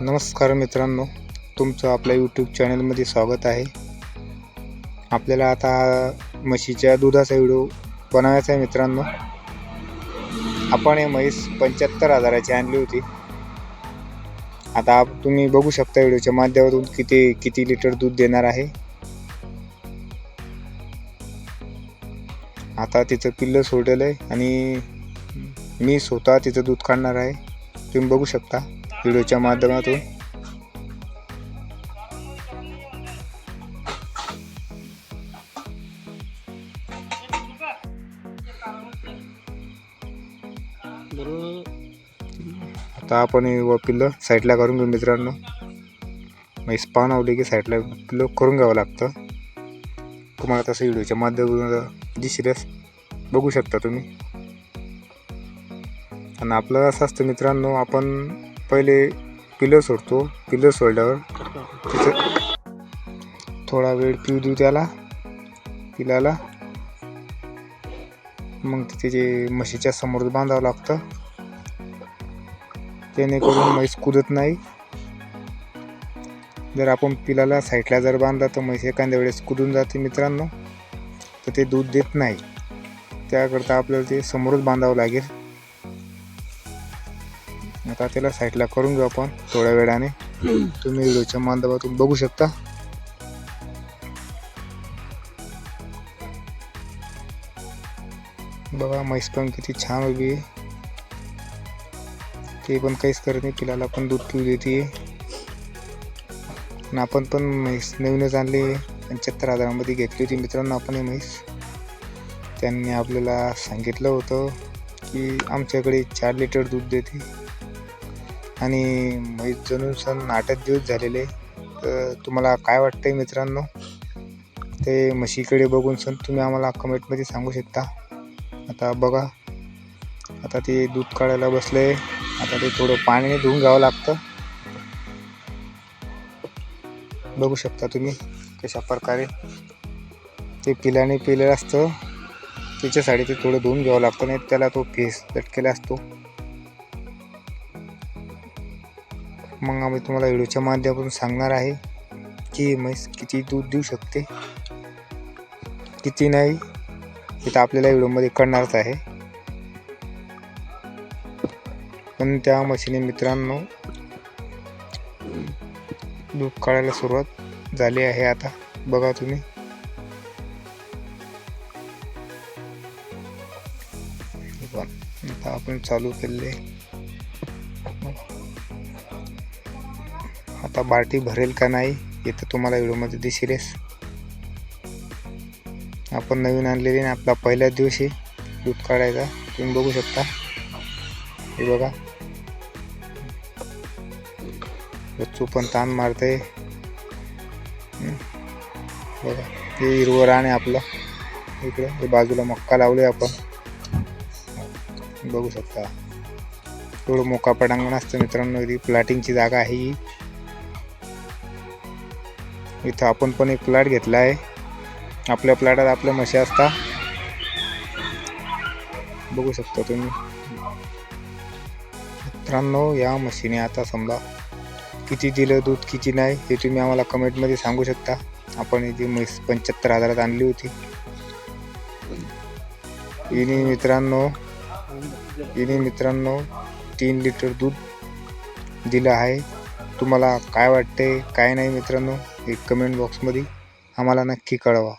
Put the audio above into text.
नमस्कार मित्रांनो तुमचं आपल्या यूट्यूब चॅनलमध्ये स्वागत आहे. आपल्याला आता म्हशीच्या दुधाचा व्हिडिओ बनवायचा आहे मित्रांनो. आपण हे म्हैस पंच्याहत्तर हजाराची आणली होती. आता आप- तुम्ही बघू शकता व्हिडिओच्या माध्यमातून किती किती लिटर दूध देणार आहे. आता तिचं पिल्लं सोडलेलं आहे आणि मी स्वतः तिचं दूध काढणार आहे. तुम्ही बघू शकता. व्हिडिओच्या माध्यमातून. आता आपण पिल्लं साईडला करून घेऊ मित्रांनो. मग स्पान आवली की साईडला पिल्लो करून घ्यावं लागतं. तुम्हाला तसं व्हिडिओच्या माध्यमातून दिसेलच बघू शकता तुम्ही. आणि आपलं असं असतं मित्रांनो आपण पहिले पिलं सोडतो. पिलं सोडल्यावर तिचं थोडा वेळ पिऊ देऊ त्याला पिलाला. मग तिथे जे म्हशीच्या समोर बांधावं लागतं. जेणेकरून म्हैस कुदत नाही. जर आपण पिलाला साईडला जर बांधला तर म्हैस एखाद्या वेळेस कुदून जाते मित्रांनो. तर ते दूध देत नाही. त्याकरता आपल्याला ते समोरच बांधावं लागेल. आता त्याला साईडला करून घेऊ आपण थोड्या वेळाने. तुम्ही व्हिडिओच्या माध्यमातून बघू शकता. बघा म्हैस पण किती छान उभी आहे. ते पण काहीच करत नाही पिलाला पण दूध पिऊ देते. आणि आपण पण म्हैस नवीनच आणली पंच्याहत्तर हजारामध्ये घेतली होती मित्रांनो आपण ही म्हैस. त्यांनी आपल्याला सांगितलं होतं की आमच्याकडे चार लिटर दूध देते. आणि जणू जणून सण आठ दिवस झालेले. तर तुम्हाला काय वाटतंय मित्रांनो? ते म्हशीकडे बघून सण तुम्ही आम्हाला कमेंटमध्ये सांगू शकता. आता बघा. आता ते दूध काढायला बसले आता ते थोडं पाण्याने धुवून घ्यावं लागतं. बघू शकता तुम्ही कशा प्रकारे ते पिल्याने पिलेलं असतं. त्याच्यासाठी ते थोडं धुवून घ्यावं लागतं नाही त्याला तो फेस लटकेला असतो. मग आम्ही तुम्हाला व्हिडिओच्या माध्यमातून सांगणार आहे की म्हैस किती दूध देऊ शकते किती नाही हे तर आपल्याला व्हिडिओमध्ये कळणारच आहे. पण त्या म्हशीने मित्रांनो दूध काढायला सुरुवात झाली आहे आता. बघा तुम्ही. पण आता आपण चालू केले. आता बाल्टी भरेल का नाही हे तर तुम्हाला व्हिडिओमध्ये दिसेलच. आपण नवीन आणलेली ना आपला पहिल्याच दिवशी दूध काढायचा. तुम्ही बघू शकता. हे बघा. बच्चू पण ताण मारते बघा. हे हिरवं रान आहे आपलं. इकडे हे बाजूला मक्का लावले आपण. बघू शकता. एवढं मोका पटांगण असतं मित्रांनो. ती प्लॅटिंगची जागा आहे ही. इथं आपण पण एक प्लॅट घेतला आहे. आपल्या प्लॅटात आपल्या म्हशी असता. बघू शकता तुम्ही. मित्रांनो या म्हशीने आता समजा किती दिलं दूध किती नाही हे तुम्ही आम्हाला कमेंटमध्ये सांगू शकता. आपण इथे म्हैस पंच्याहत्तर हजारात आणली होती. इनी मित्रांनो इनी मित्रांनो तीन लिटर दूध दिलं आहे. तुम्हाला काय वाटते काय नाही मित्रांनो? एक कमेंट बॉक्समध्ये आम्हाला नक्की कळवा.